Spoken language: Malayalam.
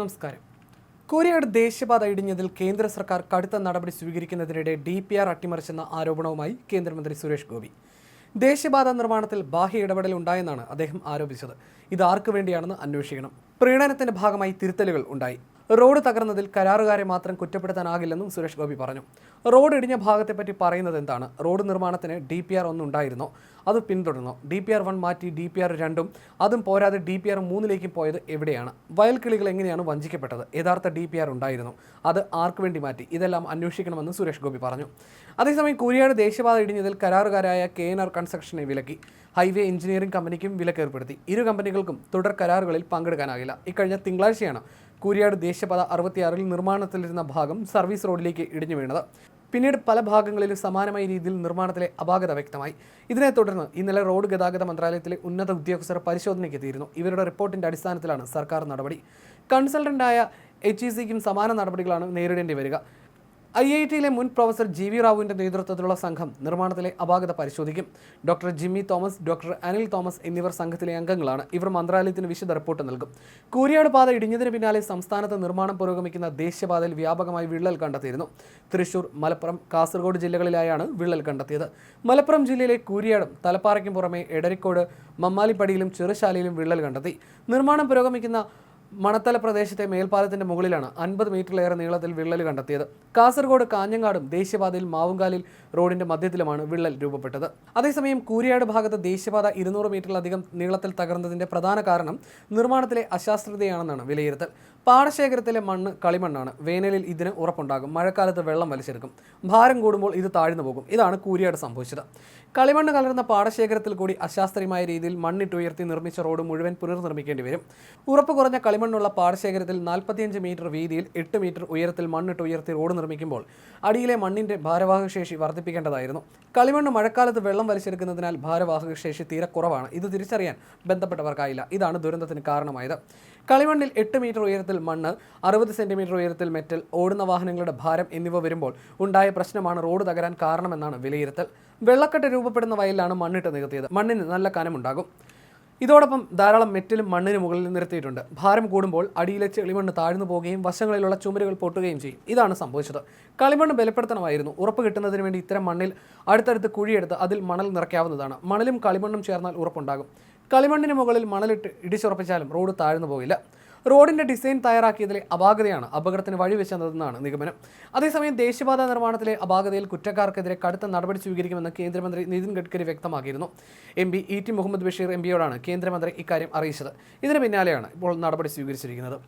നമസ്കാരം. കോരിയാട് ദേശീയപാത ഇടിഞ്ഞതിൽ കേന്ദ്ര സർക്കാർ കടുത്ത നടപടി സ്വീകരിക്കുന്നതിനിടെ ഡി പി ആർ അട്ടിമറിച്ചെന്ന ആരോപണവുമായി കേന്ദ്രമന്ത്രി സുരേഷ് ഗോപി. ദേശീയപാത നിർമ്മാണത്തിൽ ബാഹ്യ ഇടപെടൽ ഉണ്ടായെന്നാണ് അദ്ദേഹം ആരോപിച്ചത്. ഇത് ആർക്കു വേണ്ടിയാണെന്ന് അന്വേഷിക്കണം. പ്രീണനത്തിന്റെ ഭാഗമായി തിരുത്തലുകൾ ഉണ്ടായി. റോഡ് തകർന്നതിൽ കരാറുകാരെ മാത്രം കുറ്റപ്പെടുത്താനാകില്ലെന്നും സുരേഷ് ഗോപി പറഞ്ഞു. റോഡ് ഇടിഞ്ഞ ഭാഗത്തെപ്പറ്റി പറയുന്നത് എന്താണ്? റോഡ് നിർമ്മാണത്തിന് ഡി പി ആർ ഒന്നുണ്ടായിരുന്നോ അത് പിന്തുടർന്നോ? ഡി പി ആർ വൺ മാറ്റി ഡി പി ആർ രണ്ടും അതും പോരാതെ ഡി പി ആർ മൂന്നിലേക്കും പോയത് എവിടെയാണ്? വയൽക്കിളികൾ എങ്ങനെയാണ് വഞ്ചിക്കപ്പെട്ടത്? യഥാർത്ഥ ഡി പി ആർ ഉണ്ടായിരുന്നു. അത് ആർക്ക് വേണ്ടി മാറ്റി? ഇതെല്ലാം അന്വേഷിക്കണമെന്ന് സുരേഷ് ഗോപി പറഞ്ഞു. അതേസമയം കുരിയാട് ദേശീയപാത ഇടിഞ്ഞതിൽ കരാറുകാരായ കെ എൻ ആർ കൺസ്ട്രക്ഷനെ വിലക്കി. ഹൈവേ എഞ്ചിനീയറിംഗ് കമ്പനിക്കും വിലക്കേർപ്പെടുത്തി. ഇരു കമ്പനികൾക്കും തുടർ കരാറുകളിൽ പങ്കെടുക്കാനാകില്ല. ഇക്കഴിഞ്ഞ തിങ്കളാഴ്ചയാണ് കൂരിയാട് ദേശീയപാത അറുപത്തിയാറിൽ നിർമ്മാണത്തിലിരുന്ന ഭാഗം സർവീസ് റോഡിലേക്ക് ഇടിഞ്ഞു വീണത്. പിന്നീട് പല ഭാഗങ്ങളിലും സമാനമായ രീതിയിൽ നിർമ്മാണത്തിലെ അപാകത വ്യക്തമായി. ഇതിനെ തുടർന്ന് ഇന്നലെ റോഡ് ഗതാഗത മന്ത്രാലയത്തിലെ ഉന്നത ഉദ്യോഗസ്ഥർ പരിശോധനയ്ക്ക് എത്തിയിരുന്നു ഇവരുടെ റിപ്പോർട്ടിന്റെ അടിസ്ഥാനത്തിലാണ് സർക്കാർ നടപടി. കൺസൾട്ടന്റായ എച്ച് ഇ സിക്കും സമാന നടപടികളാണ് നേരിടേണ്ടി വരിക. ഐ ഐ ടിയിലെ മുൻ പ്രൊഫസർ ജി വി റാവുവിന്റെ നേതൃത്വത്തിലുള്ള സംഘം നിർമ്മാണത്തിലെ അപാകത പരിശോധിക്കും. ഡോക്ടർ ജിമ്മി തോമസ് ഡോക്ടർ അനിൽ തോമസ് എന്നിവർ സംഘത്തിലെ അംഗങ്ങളാണ്. ഇവർ മന്ത്രാലയത്തിന് വിശദ റിപ്പോർട്ട് നൽകും. കൂരിയാട് പാത ഇടിഞ്ഞതിന് പിന്നാലെ സംസ്ഥാനത്ത് നിർമ്മാണം പുരോഗമിക്കുന്ന ദേശീയപാതയിൽ വ്യാപകമായി വിള്ളൽ കണ്ടെത്തിയിരുന്നു. തൃശൂർ മലപ്പുറം കാസർഗോഡ് ജില്ലകളിലായാണ് വിള്ളൽ കണ്ടെത്തിയത്. മലപ്പുറം ജില്ലയിലെ കൂരിയാടും തലപ്പാറയ്ക്കും പുറമെ എടരിക്കോട് മമ്മാലിപ്പടിയിലും ചെറുശാലയിലും വിള്ളൽ കണ്ടെത്തി. നിർമ്മാണം പുരോഗമിക്കുന്ന മണത്തല പ്രദേശത്തെ മേൽപ്പാലത്തിന്റെ മുകളിലാണ് അൻപത് മീറ്ററിലേറെ നീളത്തിൽ വിള്ളൽ കണ്ടെത്തിയത്. കാസർഗോഡ് കാഞ്ഞങ്ങാടും ദേശീയപാതയിൽ മാവുങ്കാലിൽ റോഡിന്റെ മധ്യത്തിലുമാണ് വിള്ളൽ രൂപപ്പെട്ടത്. അതേസമയം കൂരിയാട് ഭാഗത്ത് ദേശീയപാത ഇരുന്നൂറ് മീറ്ററിലധികം നീളത്തിൽ തകർന്നതിന്റെ പ്രധാന കാരണം നിർമ്മാണത്തിലെ അശാസ്ത്രീയതയാണെന്നാണ് വിലയിരുത്തൽ. പാടശേഖരത്തിലെ മണ്ണ് കളിമണ്ണാണ്. വേനലിൽ ഇതിന് ഉറപ്പുണ്ടാകും. മഴക്കാലത്ത് വെള്ളം വലിച്ചെടുക്കും. ഭാരം കൂടുമ്പോൾ ഇത് താഴ്ന്നു പോകും. ഇതാണ് കൂരിയാട് സംഭവിച്ചത്. കളിമണ്ണ് കലർന്ന പാടശേഖരത്തിൽ കൂടി അശാസ്ത്രീയമായ രീതിയിൽ മണ്ണിട്ടുയർത്തി നിർമ്മിച്ച റോഡ് മുഴുവൻ പുനർനിർമ്മിക്കേണ്ടി വരും. ഉറപ്പ് കുറഞ്ഞ കളിമണ്ണുള്ള പാടശേഖരത്തിൽ നാൽപ്പത്തിയഞ്ച് മീറ്റർ വീതിയിൽ എട്ട് മീറ്റർ ഉയരത്തിൽ മണ്ണിട്ട് ഉയർത്തി റോഡ് നിർമ്മിക്കുമ്പോൾ അടിയിലെ മണ്ണിന്റെ ഭാരവാഹക ശേഷി വർദ്ധിപ്പിക്കേണ്ടതായിരുന്നു. കളിമണ്ണ് മഴക്കാലത്ത് വെള്ളം വലിച്ചെടുക്കുന്നതിനാൽ ഭാരവാഹക ശേഷി തീരെ കുറവാണ്. ഇത് തിരിച്ചറിയാൻ ബന്ധപ്പെട്ടവർക്കായില്ല. ഇതാണ് ദുരന്തത്തിന് കാരണമായത്. കളിമണ്ണിൽ എട്ട് മീറ്റർ ഉയരത്തിൽ മണ്ണ് അറുപത് സെന്റിമീറ്റർ ഉയരത്തിൽ മെറ്റൽ ഓടുന്ന വാഹനങ്ങളുടെ ഭാരം എന്നിവ വരുമ്പോൾ ഉണ്ടായ പ്രശ്നമാണ് റോഡ് തകരാൻ കാരണമെന്നാണ് വിലയിരുത്തൽ. വെള്ളക്കെട്ട് രൂപപ്പെടുന്ന വയലിലാണ് മണ്ണിട്ട് നികത്തിയത്. മണ്ണിന് നല്ല കനമുണ്ടാകും. ഇതോടൊപ്പം ധാരാളം മെറ്റലും മണ്ണിന് മുകളിൽ നിർത്തിയിട്ടുണ്ട്. ഭാരം കൂടുമ്പോൾ അടിയിലെ ചെളിമണ്ണ് താഴ്ന്നു പോവുകയും വശങ്ങളിലുള്ള ചുമരുകൾ പൊട്ടുകയും ചെയ്യും. ഇതാണ് സംഭവിച്ചത്. കളിമണ്ണ് ബലപ്പെടുത്തണമായിരുന്നു. ഉറപ്പ് കിട്ടുന്നതിന് വേണ്ടി ഇത്തരം മണ്ണിൽ അടുത്തടുത്ത് കുഴിയെടുത്ത് അതിൽ മണൽ നിറയ്ക്കാവുന്നതാണ്. മണലും കളിമണ്ണും ചേർന്നാൽ ഉറപ്പുണ്ടാകും. കളിമണ്ണിന് മുകളിൽ മണലിട്ട് ഇടിച്ചുറപ്പിച്ചാലും റോഡ് താഴ്ന്നു പോകില്ല. റോഡിന്റെ ഡിസൈൻ തയ്യാറാക്കിയതിലെ അപാകതയാണ് അപകടത്തിന് വഴിവെച്ചതെന്നാണ് നിഗമനം. അതേസമയം ദേശീയപാത നിർമ്മാണത്തിലെ അപാകതയിൽ കുറ്റക്കാർക്കെതിരെ കടുത്ത നടപടി സ്വീകരിക്കുമെന്ന് കേന്ദ്രമന്ത്രി നിതിൻ ഗഡ്കരി വ്യക്തമാക്കിയിരുന്നു. M P E T Muhammad Basheer M പിയോടാണ് കേന്ദ്രമന്ത്രി ഇക്കാര്യം അറിയിച്ചത്. ഇതിന് പിന്നാലെയാണ് ഇപ്പോൾ നടപടി സ്വീകരിച്ചിരിക്കുന്നത്.